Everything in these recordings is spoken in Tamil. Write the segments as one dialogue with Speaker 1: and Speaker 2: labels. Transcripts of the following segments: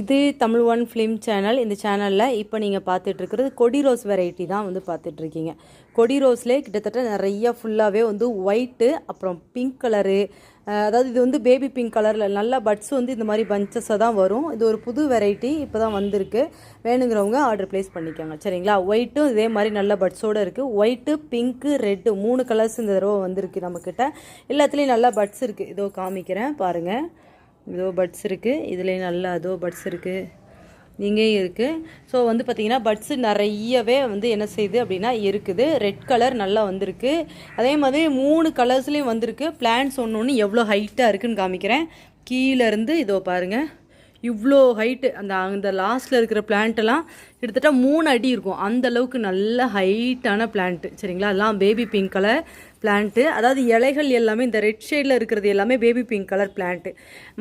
Speaker 1: இது தமிழ் ஒன் ஃபிலிம் சேனல். இந்த சேனலில் இப்போ நீங்கள் பார்த்துட்ருக்கிறது கொடி ரோஸ் வெரைட்டி தான் வந்து பார்த்துட்ருக்கீங்க. கொடி ரோஸ்லேயே கிட்டத்தட்ட நிறைய ஃபுல்லாகவே வந்து ஒயிட்டு அப்புறம் பிங்க் கலரு அதாவது இது வந்து பேபி பிங்க் கலரில் நல்ல பட்ஸ் வந்து இந்த மாதிரி பஞ்சஸாக தான் வரும். இது ஒரு புது வெரைட்டி இப்போ தான் வந்திருக்கு. வேணுங்கிறவங்க ஆர்டர் ப்ளேஸ் பண்ணிக்கோங்க. சரிங்களா? ஒயிட்டும் இதே மாதிரி நல்ல பட்ஸோடு இருக்குது ஒயிட்டு பிங்க்கு ரெட்டு மூணு கலர்ஸ் இந்த தடவை வந்திருக்கு நம்மக்கிட்ட எல்லாத்துலேயும் நல்லா பட்ஸ் இருக்குது இதோ காமிக்கிறேன். பாருங்கள் இதோ பட்ஸ் இருக்குது இதுலேயும் நல்லா அதோ பட்ஸ் இருக்குது இங்கேயும் இருக்குது ஸோ வந்து பார்த்திங்கன்னா பட்ஸு நிறையவே வந்து என்ன செய்யுது அப்படின்னா இருக்குது. ரெட் கலர் நல்லா வந்திருக்கு. அதே மாதிரி மூணு கலர்ஸ்லேயும் வந்திருக்கு. பிளான்ஸ் ஒன்று ஒன்று எவ்வளோ ஹைட்டாக இருக்குன்னு காமிக்கிறேன். கீழேருந்து இதோ பாருங்கள் இவ்வளோ ஹைட்டு அந்த அந்த லாஸ்ட்டில் இருக்கிற பிளான்ட்டெல்லாம் கிட்டத்தட்ட மூணு அடி இருக்கும். அந்த அளவுக்கு நல்ல ஹைட்டான பிளான்ட்டு சரிங்களா? அதெல்லாம் பேபி பிங்க் கலர் பிளான்ட்டு அதாவது இலைகள் எல்லாமே இந்த ரெட் ஷேடில் இருக்கிறது எல்லாமே பேபி பிங்க் கலர் பிளான்ட்டு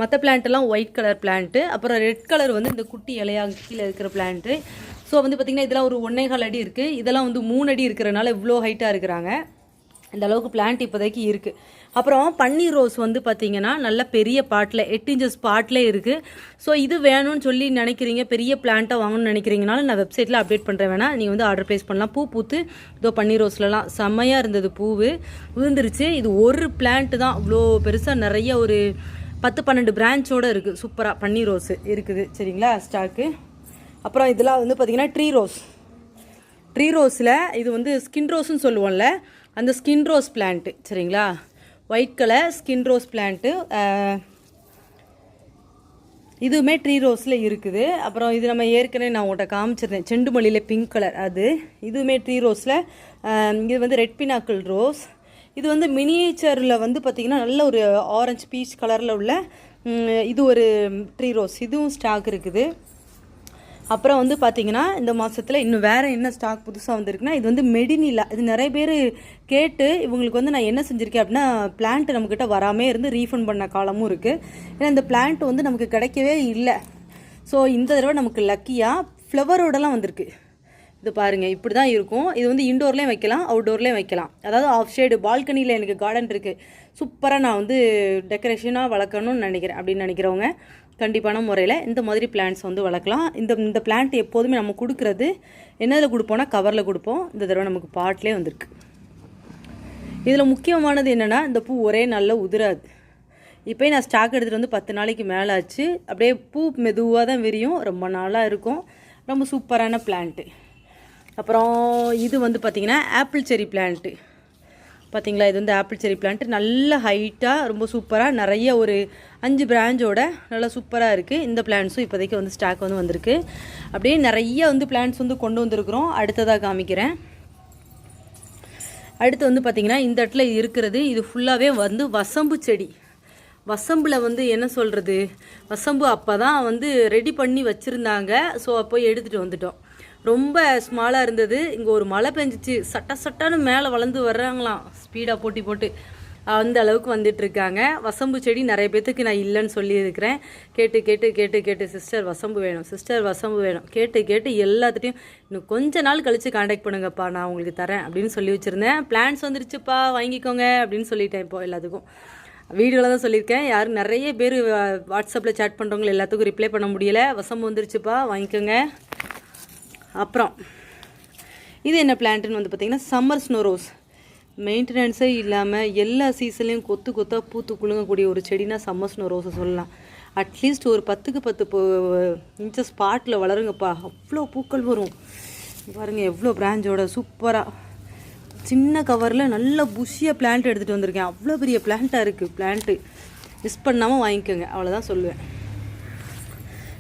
Speaker 1: மற்ற பிளான்ட்டெல்லாம் ஒயிட் கலர் பிளான்ட்டு அப்புறம் ரெட் கலர் வந்து இந்த குட்டி இலையாக கீழே இருக்கிற பிளான்ட்டு ஸோ வந்து பார்த்திங்கன்னா இதெல்லாம் ஒரு ஒன்னேகால் அடி இருக்குது இதெல்லாம் வந்து மூணு அடி இருக்கிறனால இவ்வளோ ஹைட்டாக இருக்கிறாங்க. இந்த அளவுக்கு பிளான்ட் இப்போதைக்கு இருக்குது அப்புறம் பன்னீர் ரோஸ் வந்து பார்த்தீங்கன்னா நல்ல பெரிய பாட்டில் எட்டு இன்ச்சஸ் பாட்டில் இருக்குது ஸோ இது வேணும்னு சொல்லி நினைக்கிறீங்க பெரிய பிளான்ட்டாக வாங்கணும்னு நினைக்கிறீங்கனாலும் நான் வெப்சைட்டில் அப்டேட் பண்ணுறேன் வேணால் நீங்கள் வந்து ஆர்டர் ப்ளேஸ் பண்ணலாம். பூ பூத்து இதோ பன்னீர் ரோஸ்லலாம் செம்மையாக இருந்தது பூவு. விழுந்துருச்சு. இது ஒரு பிளான்ட்டு தான். இவ்வளோ பெருசாக நிறைய ஒரு பத்து பன்னெண்டு பிரான்ச்சோடு இருக்குது சூப்பராக பன்னீர் ரோஸ் இருக்குது. சரிங்களா ஸ்டாக்கு அப்புறம் இதெல்லாம் வந்து பார்த்திங்கன்னா ட்ரீ ரோஸ் ட்ரீ ரோஸில் இது வந்து ஸ்கின் ரோஸ்ன்னு சொல்லுவோம்ல அந்த ஸ்கின் ரோஸ் பிளான்ட்டு சரிங்களா? White colour skin rose plant இதுவுமே ட்ரீ ரோஸில் இருக்குது. அப்புறம் இது நம்ம ஏற்கனவே நான் உங்கள்கிட்ட காமிச்சிருந்தேன். செண்டு மல்லியில் பிங்க் கலர் அது. இதுவுமே ட்ரீ ரோஸில் um, இது வந்து ரெட் பினாக்கிள் ரோஸ் இது வந்து மினியேச்சரில் வந்து பார்த்திங்கன்னா நல்ல ஒரு ஆரஞ்சு பீச் கலரில் உள்ள இது ஒரு ட்ரீ ரோஸ் இதுவும் ஸ்டாக் இருக்குது. அப்புறம் வந்து பார்த்தீங்கன்னா இந்த மாதத்தில் இன்னும் வேறு என்ன ஸ்டாக் புதுசாக வந்திருக்குன்னா இது வந்து மெடினிலா இது நிறைய பேர் கேட்டு இவங்களுக்கு வந்து நான் என்ன செஞ்சுருக்கேன் அப்படின்னா பிளான்ட் நம்மக்கிட்ட வராமே இருந்து ரீஃபண்ட் பண்ண காலமும் இருக்குது ஏன்னா இந்த பிளான்ட் வந்து நமக்கு கிடைக்கவே இல்லை. ஸோ இந்த தடவை நமக்கு லக்கியாக ஃப்ளவரோடலாம் வந்திருக்கு. இது பாருங்கள் இப்படி தான் இருக்கும். இது வந்து இன்டோர்லேயும் வைக்கலாம் அவுட்டோர்லேயும் வைக்கலாம். அதாவது ஆஃப் ஷேடு பால்கனியில் எனக்கு கார்டன் இருக்குது சூப்பராக நான் வந்து டெக்கரேஷனாக வளர்க்கணும்னு நினைக்கிறேன் அப்படின்னு நினைக்கிறவங்க கண்டிப்பான முறையில் இந்த மாதிரி பிளான்ட்ஸ் வந்து வளர்க்கலாம். இந்த இந்த பிளான்ட் எப்போதுமே நம்ம கொடுக்குறது என்னதில் கொடுப்போம்னா கவரில் கொடுப்போம். இந்த தடவை நமக்கு பாட்டிலே வந்திருக்கு. இதில் முக்கியமானது என்னென்னா இந்த பூ ஒரே நாளில் உதிராது. இப்போயே நான் ஸ்டாக் எடுத்துகிட்டு வந்து பத்து நாளைக்கு மேலே ஆச்சு. அப்படியே பூ மெதுவாக தான் விரியும். ரொம்ப நாளாக இருக்கும். ரொம்ப சூப்பரான பிளான்ட்டு அப்புறம் இது வந்து பார்த்திங்கன்னா ஆப்பிள் செரி பிளான்ட்டு பார்த்தீங்களா இது வந்து ஆப்பிள் செரி பிளான்ட்டு நல்ல ஹைட்டாக ரொம்ப சூப்பராக நிறைய ஒரு அஞ்சு பிரான்ச்சோட நல்லா சூப்பராக இருக்குது இந்த பிளான்ஸும் இப்போதைக்கு வந்து ஸ்டாக் வந்து வந்திருக்கு. அப்படியே நிறைய வந்து பிளான்ஸ் வந்து கொண்டு வந்திருக்கிறோம். அடுத்ததாக காமிக்கிறேன். அடுத்து வந்து பார்த்திங்கன்னா இந்த இடத்துல இருக்கிறது இது ஃபுல்லாகவே வந்து வசம்பு செடி. வசம்பில் வந்து என்ன சொல்கிறது வசம்பு அப்போ தான் வந்து ரெடி பண்ணி வச்சுருந்தாங்க. ஸோ அப்போ எடுத்துகிட்டு வந்துட்டோம். ரொம்ப ஸ்மாலாக இருந்தது. இங்கே ஒரு மழை பெஞ்சிச்சு. சட்ட சட்டான்னு மேலே வளர்ந்து வர்றாங்களாம். ஸ்பீடாக போட்டி போட்டு. அந்த அளவுக்கு வந்துட்டுருக்காங்க வசம்பு செடி நிறைய பேர்த்துக்கு நான் இல்லைன்னு சொல்லியிருக்கிறேன். கேட்டு கேட்டு கேட்டு கேட்டு சிஸ்டர் வசம்பு வேணும் சிஸ்டர் வசம்பு வேணும். கேட்டு கேட்டு எல்லாத்துட்டையும் இன்னும் கொஞ்ச நாள் கழித்து காண்டாக்ட் பண்ணுங்கப்பா நான் உங்களுக்கு தரேன் அப்படின்னு சொல்லி வச்சுருந்தேன். பிளான்ஸ் வந்துருச்சுப்பா வாங்கிக்கோங்க அப்படின்னு சொல்லிட்டேன் இப்போ எல்லாத்துக்கும். வீடியோவில் தான் சொல்லியிருக்கேன். யாரும் நிறைய பேர் வாட்ஸ்அப்பில் சேட் பண்ணுறவங்க எல்லாத்துக்கும் ரிப்ளை பண்ண முடியல. வசம்பு வந்துருச்சுப்பா வாங்கிக்கோங்க. அப்புறம் இது என்ன பிளான்ட்டுன்னு வந்து பார்த்திங்கன்னா சம்மர் ஸ்னோ ரோஸ் மெயின்டெனன்ஸே இல்லாமல் எல்லா சீசன்லேயும் கொத்து கொத்தாக பூத்து குலுங்கக்கூடிய ஒரு செடினா சம்மர் ஸ்னோ ரோஸை சொல்லலாம். அட்லீஸ்ட் ஒரு பத்துக்கு பத்து இன்ச்சஸ் ஸ்பாட்டில் வளருங்கப்பா. அவ்வளோ பூக்கள் வரும். பாருங்கள் எவ்வளோ பிராஞ்சோட சூப்பராக சின்ன கவரில் நல்ல புஷியாக பிளான்ட் எடுத்துகிட்டு வந்திருக்கேன். அவ்வளோ பெரிய பிளான்ட்டாக இருக்குது பிளான்ட்டு மிஸ் பண்ணாமல் வாங்கிக்கோங்க. அவ்வளோதான் சொல்லுவேன்.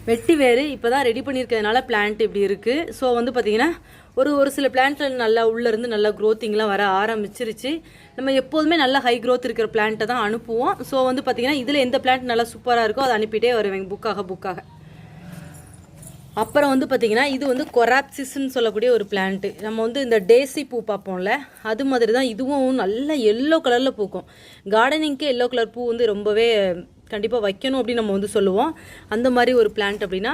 Speaker 1: வெட்டி வேறு இப்போ தான் ரெடி பண்ணியிருக்கிறதுனால பிளான்ட் இப்படி இருக்குது ஸோ வந்து பார்த்திங்கன்னா ஒரு ஒரு சில பிளான்ட்டில் நல்லா உள்ளேருந்து நல்லா க்ரோத்திங்லாம் வர ஆரம்பிச்சிருச்சு. நம்ம எப்போதுமே நல்லா ஹை க்ரோத் இருக்கிற பிளான்ட்டை தான் அனுப்புவோம். ஸோ வந்து பார்த்திங்கன்னா இதில் எந்த பிளான்ட் நல்லா சூப்பராக இருக்கோ அதை அனுப்பிட்டே வருவேன் புக்காக புக்காக அப்புறம் வந்து பார்த்திங்கன்னா இது வந்து கொராப்சிஸ்ன்னு சொல்லக்கூடிய ஒரு பிளான்ட்டு நம்ம வந்து இந்த டேசி பூ பார்ப்போம்ல அது மாதிரி தான் இதுவும் நல்லா எல்லோ கலரில் பூக்கும். கார்டனிங்க்கு எல்லோ கலர் பூ வந்து ரொம்பவே கண்டிப்பாக வைக்கணும் அப்படின்னு நம்ம வந்து சொல்லுவோம். அந்த மாதிரி ஒரு பிளான்ட் அப்படின்னா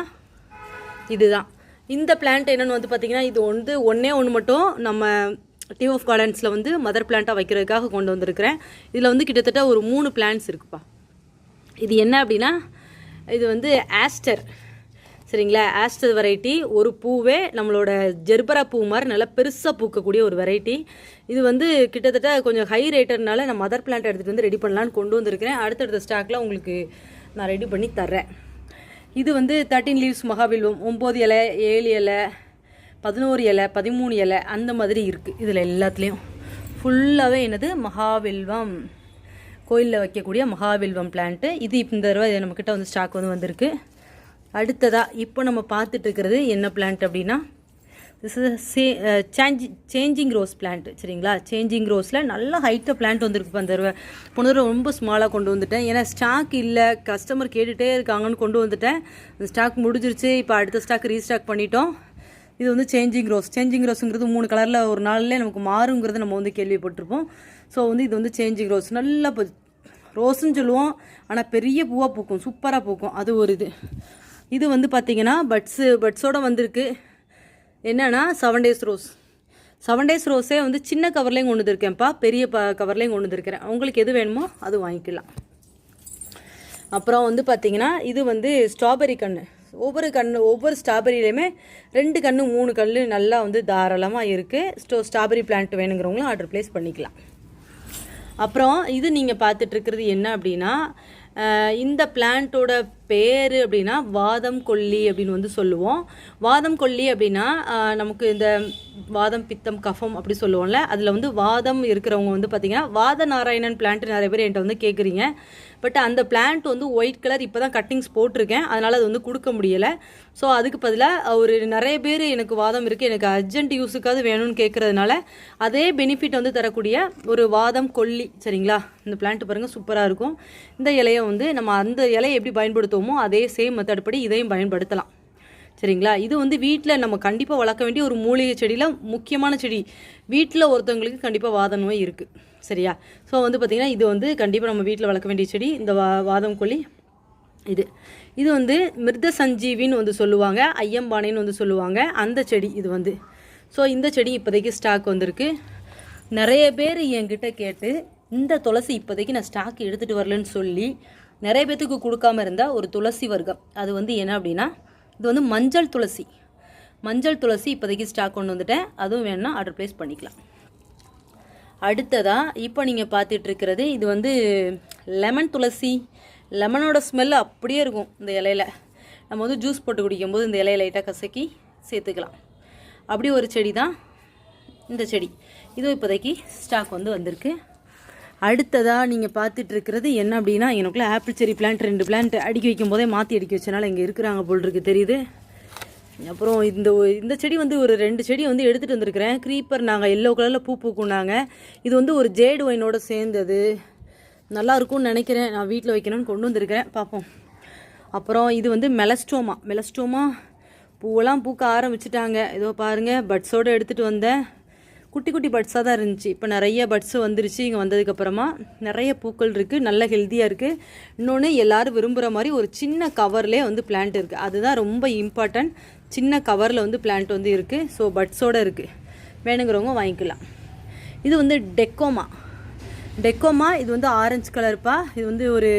Speaker 1: இதுதான். இந்த பிளான்ட் என்னென்னு வந்து பார்த்திங்கன்னா இது வந்து ஒன்றே ஒன்று மட்டும் நம்ம டீ ஆஃப் கார்டன்ஸில் வந்து மதர் பிளான்ட்டாக வைக்கிறதுக்காக கொண்டு வந்திருக்கிறேன். இதில் வந்து கிட்டத்தட்ட ஒரு மூணு பிளான்ட்ஸ் இருக்குப்பா. இது என்ன அப்படின்னா இது வந்து ஆஸ்டர் சரிங்களா? ஆஸ்டர் வெரைட்டி ஒரு பூவே நம்மளோட ஜெர்பரா பூ மாதிரி நல்லா பெருசாக பூக்கக்கூடிய ஒரு வெரைட்டி இது வந்து கிட்டத்தட்ட கொஞ்சம் ஹை ரேட்டர்னால நான் மதர் பிளான்ட் எடுத்துகிட்டு வந்து ரெடி பண்ணலான்னு கொண்டு வந்திருக்கிறேன். அடுத்தடுத்த ஸ்டாக்கில் உங்களுக்கு நான் ரெடி பண்ணி தர்றேன். இது வந்து தேர்ட்டின் லீவ்ஸ் மகாவில்வம் ஒம்பது இலை ஏழு இலை பதினோரு இலை பதிமூணு இலை அந்த மாதிரி இருக்குது இதில் எல்லாத்துலேயும். ஃபுல்லாகவே என்னது? மகாவில்வம். கோயிலில் வைக்கக்கூடிய மகாவில்வம் பிளான்ட்டு இது இந்த தடவை நம்மக்கிட்ட வந்து ஸ்டாக் வந்து வந்திருக்கு. அடுத்ததாக இப்போ நம்ம பார்த்துட்டு இருக்கிறது என்ன பிளான்ட் அப்படின்னா this is change changing rose plant சரிங்களா? சேஞ்சிங் ரோஸில் நல்ல ஹைட்டாக பிளான்ட் வந்திருக்கு அந்த தடவை. போன தடவை ரொம்ப ஸ்மாலாக கொண்டு வந்துட்டேன். ஏன்னா ஸ்டாக் இல்லை கஸ்டமர் கேட்டுகிட்டே இருக்காங்கன்னு கொண்டு வந்துட்டேன். ஸ்டாக் முடிஞ்சிருச்சு. இப்போ அடுத்த ஸ்டாக் ரீஸ்டாக் பண்ணிட்டோம். இது வந்து சேஞ்சிங் ரோஸ் சேஞ்சிங் ரோஸுங்கிறது மூணு கலரில் ஒரு நாள்லேயே நமக்கு மாறுங்கிறது நம்ம வந்து கேள்விப்பட்டிருப்போம். ஸோ வந்து இது வந்து சேஞ்சிங் ரோஸ் நல்லா ரோஸுன்னு சொல்லுவோம். ஆனால் பெரிய பூவாக பூக்கும். சூப்பராக பூக்கும். அது ஒரு இது. இது வந்து பார்த்திங்கன்னா பட்ஸு பட்ஸோட வந்திருக்கு. என்னென்னா seven days rose seven days ரோஸே வந்து சின்ன கவர்லேயும் கொண்டு வந்திருக்கேன்ப்பா. பெரிய ப கவர்லேயும் கொண்டு வந்திருக்கிறேன். உங்களுக்கு எது வேணுமோ அது வாங்கிக்கலாம். அப்புறம் வந்து பார்த்தீங்கன்னா இது வந்து ஸ்ட்ராபெரி கன்று ஒவ்வொரு கன்று ஒவ்வொரு ஸ்ட்ராபெரியிலையுமே ரெண்டு கன்று மூணு கல் நல்லா வந்து தாராளமாக இருக்குது ஸ்டோ ஸ்ட்ராபெரி பிளான்ட் வேணுங்கிறவங்களும் ஆர்டர் ப்ளேஸ் பண்ணிக்கலாம். அப்புறம் இது நீங்கள் பார்த்துட்ருக்கிறது என்ன அப்படின்னா இந்த பிளான்ட்டோட பேர் அப்படின்னா வாதம் கொல்லி அப்படின்னு வந்து சொல்லுவோம். வாதம் கொல்லி அப்படின்னா நமக்கு இந்த வாதம் பித்தம் கஃபம் அப்படி சொல்லுவோம்ல அதில் வந்து வாதம் இருக்கிறவங்க வந்து பார்த்தீங்கன்னா வாத நாராயணன் பிளான்ட் நிறைய பேர் என்கிட்ட வந்து கேட்குறீங்க பட் அந்த பிளான்ட் வந்து ஒயிட் கலர் இப்போ தான் கட்டிங்ஸ் போட்டிருக்கேன். அதனால் அது வந்து கொடுக்க முடியலை. ஸோ அதுக்கு பதிலாக ஒரு நிறைய பேர் எனக்கு வாதம் இருக்குது எனக்கு அர்ஜென்ட் யூஸுக்காவது வேணும்னு கேட்குறதுனால அதே பெனிஃபிட் வந்து தரக்கூடிய ஒரு வாதம் கொல்லி சரிங்களா? இந்த பிளான்ட் பாருங்கள் சூப்பராக இருக்கும். இந்த இலையை வந்து நம்ம அந்த இலையை எப்படி பயன்படுத்துவோமோ அதே சேம் மெத்தட் படி இதையும் பயன்படுத்தலாம். சரிங்களா? இது வந்து வீட்டில் நம்ம கண்டிப்பாக வளர்க்க வேண்டிய ஒரு மூலிகை செடியில் முக்கியமான செடி. வீட்டில் ஒருத்தவங்களுக்கு கண்டிப்பாக வாத நோய் இருக்குது சரியா? ஸோ வந்து பார்த்திங்கன்னா இது வந்து கண்டிப்பாக நம்ம வீட்டில் வளர்க்க வேண்டிய செடி. இந்த வா வாதம் கொல்லி. இது. இது வந்து மிருத சஞ்சீவின்னு வந்து சொல்லுவாங்க. ஐயம்பானைன்னு வந்து சொல்லுவாங்க. அந்த செடி இது வந்து. ஸோ இந்த செடி இப்போதைக்கு ஸ்டாக் வந்திருக்கு. நிறைய பேர் என்கிட்ட கேட்டு இந்த துளசி இப்போதைக்கு நான் ஸ்டாக் எடுத்துகிட்டு வரலன்னு சொல்லி நிறைய பேத்துக்கு கொடுக்காம இருந்த ஒரு துளசி வர்க்கம். அது வந்து என்ன அப்படின்னா இது வந்து மஞ்சள் துளசி. மஞ்சள் துளசி இப்போதைக்கு ஸ்டாக் கொண்டு வந்துட்டேன். அதுவும் வேணும்னா ஆர்டர் ப்ளேஸ் பண்ணிக்கலாம். அடுத்ததாக இப்போ நீங்கள் பார்த்துட்ருக்கிறது இது வந்து லெமன் துளசி. லெமனோட ஸ்மெல் அப்படியே இருக்கும் இந்த இலையில. நம்ம வந்து ஜூஸ் போட்டு குடிக்கும்போது இந்த இலையை லைட்டாக கசக்கி சேர்த்துக்கலாம். அப்படி ஒரு செடி தான் இந்த செடி. இதுவும் இப்போதைக்கு ஸ்டாக் வந்து வந்திருக்கு. அடுத்ததாக நீங்கள் பார்த்துட்டு இருக்கிறது என்ன அப்படின்னா எனக்குள்ளே ஆப்பிள் செரி பிளான்ட் ரெண்டு பிளான்ட் அடுக்கி வைக்கும் போதே மாற்றி அடுக்கி வச்சனால இங்கே இருக்கிறாங்க போல் இருக்கு தெரியுது? அப்புறம் இந்த இந்த செடி வந்து ஒரு ரெண்டு செடி வந்து எடுத்துகிட்டு வந்திருக்கிறேன். க்ரீப்பர் நாங்கள் எல்லோ கலரில் பூ பூக்குனாங்க இது வந்து ஒரு ஜேடு ஒயினோட சேர்ந்தது. நல்லா இருக்கும்னு நினைக்கிறேன். நான் வீட்டில் வைக்கணும்னு கொண்டு வந்திருக்கிறேன். பார்ப்போம். அப்புறம் இது வந்து மெலஸ்டோமா மெலஸ்டோமா பூவெல்லாம் பூக்க ஆரம்பிச்சிட்டாங்க. ஏதோ பாருங்கள் பட்ஸோடு எடுத்துகிட்டு வந்தேன். குட்டி குட்டி பட்ஸாக தான் இருந்துச்சு. இப்போ நிறைய பட்ஸு வந்துருச்சு. இங்கே வந்ததுக்கப்புறமா நிறைய பூக்கள் இருக்குது நல்ல ஹெல்த்தியாக இருக்குது இன்னொன்று எல்லாரும் விரும்புகிற மாதிரி ஒரு சின்ன கவர்லேயே வந்து பிளான்ட் இருக்குது அதுதான் ரொம்ப இம்பார்ட்டன்ட் சின்ன கவரில் வந்து பிளான்ட் வந்து இருக்குது ஸோ பட்ஸோடு இருக்குது வேணுங்கிறவங்க வாங்கிக்கலாம். இது வந்து டெக்கோமா டெக்கோமா இது வந்து ஆரஞ்சு கலர்ப்பா இது வந்து ஒரு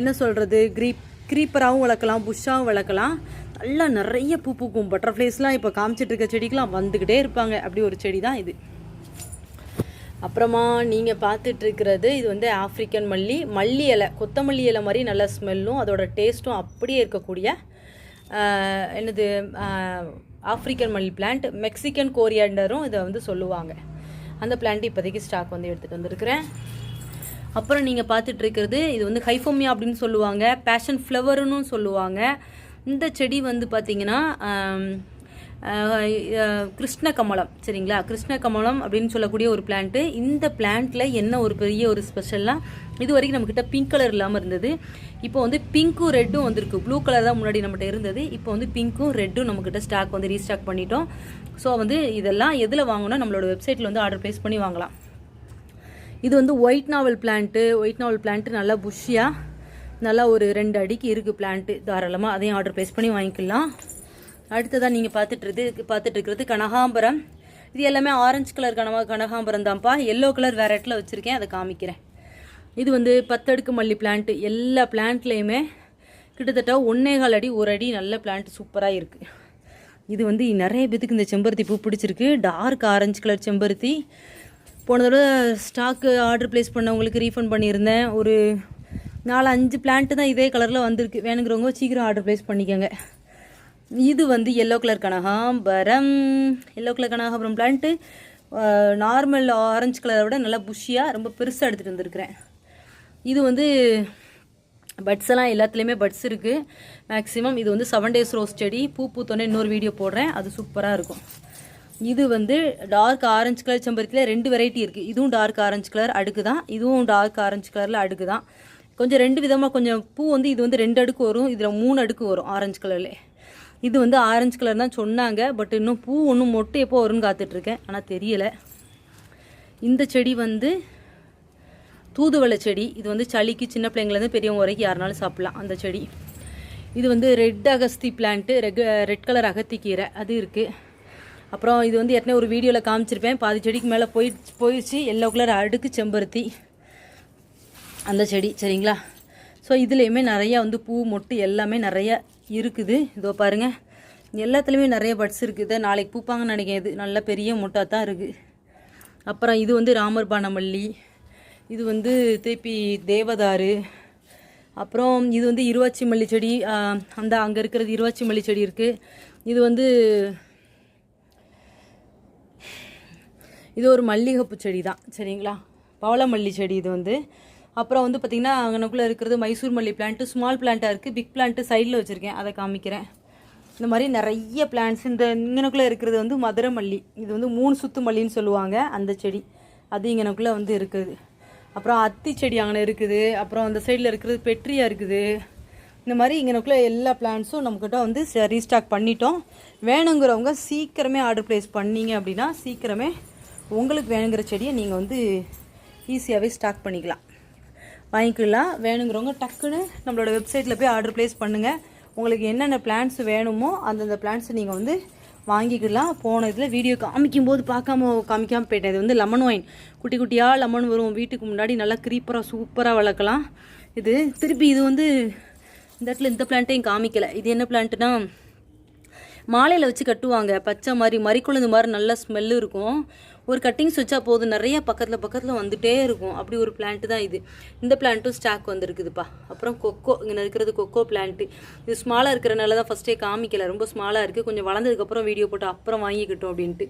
Speaker 1: என்ன சொல்கிறது க்ரீப் க்ரீப்பராகவும் வளர்க்கலாம் புஷ்ஷாகவும் வளர்க்கலாம். நல்லா நிறைய பூ பூக்கும். பட்டர்ஃப்ளைஸ்லாம் இப்போ காமிச்சிட்டு இருக்க செடிக்கெலாம் வந்துக்கிட்டே இருப்பாங்க. அப்படி ஒரு செடி தான் இது. அப்புறமா நீங்கள் பார்த்துட்ருக்கிறது இது வந்து ஆஃப்ரிக்கன் மல்லி. மல்லி இலை கொத்தமல்லி இலை மாதிரி நல்ல ஸ்மெல்லும் அதோட டேஸ்ட்டும் அப்படியே இருக்கக்கூடிய என்னது ஆஃப்ரிக்கன் மல்லி பிளான்ட் மெக்சிகன் கோரியாண்டரும் இதை வந்து சொல்லுவாங்க. அந்த பிளான்ட் இப்போதைக்கு ஸ்டாக் வந்து எடுத்துகிட்டு வந்திருக்கிறேன். அப்புறம் நீங்கள் பார்த்துட்ருக்கிறது இது வந்து ஹைஃபோமியா அப்படின்னு சொல்லுவாங்க. பேஷன் ஃப்ளவருன்னு சொல்லுவாங்க. இந்த செடி வந்து பார்த்தீங்கன்னா கிருஷ்ண கமலம் சரிங்களா? கிருஷ்ண கமலம் அப்படின்னு சொல்லக்கூடிய ஒரு பிளான்ட்டு இந்த பிளான்ட்டில் என்ன ஒரு பெரிய ஒரு ஸ்பெஷல்னால் இது வரைக்கும் நம்மக்கிட்ட பிங்க் கலர் இல்லாமல் இருந்தது. இப்போ வந்து பிங்க்கும் ரெட்டும் வந்திருக்கு. ப்ளூ கலர் தான் முன்னாடி நம்மகிட்ட இருந்தது. இப்போ வந்து பிங்க்கும் ரெட்டும் நம்மக்கிட்ட ஸ்டாக் வந்து ரீஸ்டாக் பண்ணிட்டோம். ஸோ வந்து இதெல்லாம் எதில் வாங்கினா நம்மளோட வெப்சைட்டில் வந்து ஆர்டர் ப்ளேஸ் பண்ணி வாங்கலாம். இது வந்து ஒயிட் நாவல் பிளான்ட்டு ஒயிட் நாவல் பிளான்ட்டு நல்லா புஷ்ஷியாக நல்லா ஒரு ரெண்டு அடிக்கு இருக்குது பிளான்ட்டு தாராளமாக அதையும் ஆர்டர் ப்ளேஸ் பண்ணி வாங்கிக்கலாம். அடுத்ததாக நீங்கள் பார்த்துட்டு பார்த்துட்டு இருக்கிறது கனகாம்பரம். இது எல்லாமே ஆரஞ்சு கலர் கனவா கனகாம்பரம் தான்ப்பா எல்லோ கலர் வேறு இடத்துல வச்சுருக்கேன் அதை காமிக்கிறேன். இது வந்து பத்தடுக்கு மல்லி பிளான்ட்டு எல்லா பிளான்ட்லேயுமே கிட்டத்தட்ட ஒன்னேகால் அடி ஒரு அடி நல்ல பிளான்ட் சூப்பராக இருக்குது இது வந்து நிறைய பேத்துக்கு இந்த செம்பருத்தி பூ பிடிச்சிருக்கு. டார்க் ஆரஞ்சு கலர் செம்பருத்தி. போன தடவை ஸ்டாக்கு ஆர்டர் ப்ளேஸ் பண்ணவங்களுக்கு ரீஃபண்ட் பண்ணியிருந்தேன். ஒரு நாலு அஞ்சு பிளான்ட்டு தான் இதே கலரில் வந்திருக்கு. வேணுங்கிறவங்க சீக்கிரம் ஆர்டர் ப்ளேஸ் பண்ணிக்கோங்க. இது வந்து எல்லோ கலர் கனகாம்பரம். எல்லோ கலர் கனகாம்பரம் பிளான்ட்டு நார்மல் ஆரஞ்சு கலரை விட நல்லா புஷியாக ரொம்ப பெருசாக எடுத்துகிட்டு வந்திருக்கிறேன். இது வந்து பட்ஸ் எல்லாம் எல்லாத்துலேயுமே பட்ஸ் இருக்குது மேக்ஸிமம் இது வந்து செவன் டேஸ் ரோஸ் செடி பூ பூத்தோன்னே இன்னொரு வீடியோ போடுறேன். அது சூப்பராக இருக்கும். இது வந்து டார்க் ஆரஞ்சு கலர் செம்பருத்தியில் ரெண்டு வெரைட்டி இருக்குது இதுவும் டார்க் ஆரஞ்சு கலர் அடுக்கு தான் இதுவும் டார்க் ஆரஞ்சு கலரில் அடுக்கு தான் கொஞ்சம் ரெண்டு விதமாக கொஞ்சம் பூ வந்து இது வந்து ரெண்டு அடுக்கு வரும். இதில் மூணு அடுக்கு வரும் ஆரஞ்சு கலர்லேயே இது வந்து ஆரஞ்சு கலர் தான் சொன்னாங்க பட் இன்னும் பூ ஒன்றும் மொட்டை எப்போ வரும்னு காத்துட்ருக்கேன். ஆனால் தெரியலை. இந்த செடி வந்து தூதுவளை செடி. இது வந்து சளிக்கு சின்ன பிள்ளைங்கலேருந்து பெரியவங்க வரைக்கும் யாருனாலும் சாப்பிட்லாம் அந்த செடி. இது வந்து ரெட் அகஸ்தி பிளான்ட்டு ரெக் ரெட் கலர் அகத்தி கீரை அது இருக்குது அப்புறம் இது வந்து ஏற்கனவே ஒரு வீடியோவில் காமிச்சிருப்பேன். பாதி செடிக்கு மேலே போய் போயிடுச்சு எல்லோ கலர் அடுக்கு செம்பருத்தி. அந்த செடி. சரிங்களா? ஸோ இதுலேயுமே நிறையா வந்து பூ மொட்டு எல்லாமே நிறைய இருக்குது. இதோ பாருங்கள் எல்லாத்துலேயுமே நிறைய பட்ஸ் இருக்குது. நாளைக்கு பூப்பாங்கன்னு நினைக்காது நல்ல பெரிய முட்டாக தான் இருக்குது அப்புறம் இது வந்து ராமர் பானமல்லி. இது வந்து திருப்பி தேவதாரு. அப்புறம் இது வந்து இருவாச்சி மல்லி செடி. அந்த அங்கே இருக்கிறது இருவாச்சி மல்லி செடி இருக்குது இது வந்து இது ஒரு மல்லிகைப்பூ செடி தான் சரிங்களா? பவளமல்லி செடி இது வந்து. அப்புறம் வந்து பார்த்திங்கன்னா அங்கனக்குள்ளே இருக்கிறது மைசூர் மல்லி பிளான்ட்டு ஸ்மால் பிளான்ட்டாக இருக்குது பிக் பிளான்ட்டு சைடில் வச்சுருக்கேன். அதை காமிக்கிறேன். இந்த மாதிரி நிறைய பிளான்ட்ஸ் இந்த இங்கனக்குள்ளே இருக்கிறது வந்து மதுரை மல்லி. இது வந்து மூணு சுத்து மல்லின்னு சொல்லுவாங்க. அந்த செடி. அது இங்கனக்குள்ளே வந்து இருக்குது. அப்புறம் அத்தி செடி அங்கே இருக்குது. அப்புறம் அந்த சைடில் இருக்கிறது பெட்ரியா இருக்குது. இந்த மாதிரி இங்கனக்குள்ளே எல்லா பிளான்ஸும் நம்மக்கிட்ட வந்து ரீஸ்டாக் பண்ணிட்டோம். வேணுங்கிறவங்க சீக்கிரமே ஆர்டர் ப்ளேஸ் பண்ணீங்க அப்படின்னா சீக்கிரமே உங்களுக்கு வேணுங்கிற செடியை நீங்கள் வந்து ஈஸியாகவே ஸ்டாக் பண்ணிக்கலாம். வாங்கிக்கலாம். வேணுங்கிறவங்க டக்குன்னு நம்மளோட வெப்சைட்டில் போய் ஆர்டர் ப்ளேஸ் பண்ணுங்கள் உங்களுக்கு என்னென்ன பிளான்ஸ் வேணுமோ அந்தந்த பிளான்ஸ் நீங்கள் வந்து வாங்கிக்கலாம். போன இதில் வீடியோ காமிக்கும் போது பார்க்காம காமிக்காமல் போயிட்டேன். இது வந்து லெமன் ஒயின் குட்டி குட்டியாக லெமன் வரும். வீட்டுக்கு முன்னாடி நல்லா க்ரீப்பராக சூப்பராக வளர்க்கலாம். இது திருப்பி இது வந்து இந்த இடத்துல இந்த பிளான்ட்டையும் காமிக்கலை. இது என்ன பிளான்ட்டுனா மாலையில் வச்சு கட்டுவாங்க. பச்சை மாதிரி மறிக்குழுந்து மாதிரி நல்ல ஸ்மெல்லு இருக்கும். ஒரு கட்டிங்ஸ் வச்சா போதும். நிறைய பக்கத்தில் பக்கத்தில் வந்துட்டே இருக்கும். அப்படி ஒரு பிளான்ட்டு தான் இது. இந்த பிளான்ட்டும் ஸ்டாக் வந்திருக்குதுப்பா. அப்புறம் கொக்கோ இங்கே இருக்கிறது கொக்கோ பிளான்ட்டு இது ஸ்மாலாக இருக்கிறனால தான் ஃபஸ்ட்டே காமிக்கல. ரொம்ப ஸ்மாலாக இருக்குது கொஞ்சம் வளர்ந்ததுக்கப்புறம் வீடியோ போட்டு அப்புறம் வாங்கிக்கிட்டோம் அப்படின்ட்டு.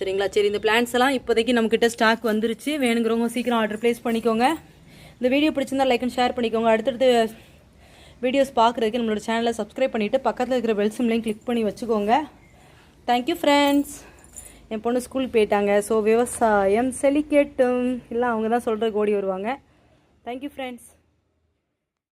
Speaker 1: சரிங்களா? சரி இந்த பிளான்ஸ் எல்லாம் இப்போதைக்கு நம்மக்கிட்ட ஸ்டாக் வந்துருச்சு. வேணுங்கிறவங்க சீக்கிரம் ஆர்டர் ப்ளேஸ் பண்ணிக்கோங்க. இந்த வீடியோ பிடிச்சிருந்தா லைக் அண்ட் ஷேர் பண்ணிக்கோங்க. அடுத்தடுத்து வீடியோஸ் பார்க்குறதுக்கு நம்மளோட சேனலை சப்ஸ்கிரைப் பண்ணிவிட்டு பக்கத்தில் இருக்கிற பெல் சிம்லையும் கிளிக் பண்ணி வச்சுக்கோங்க. தேங்க்யூ ஃப்ரெண்ட்ஸ் என் பொண்ணு ஸ்கூல் போயிட்டாங்க. ஸோ விவசாயம் செலிக்கேட்டும். இல்லை அவங்க தான் சொல்கிறதுக்கு ஓடி வருவாங்க தேங்க்யூ ஃப்ரெண்ட்ஸ்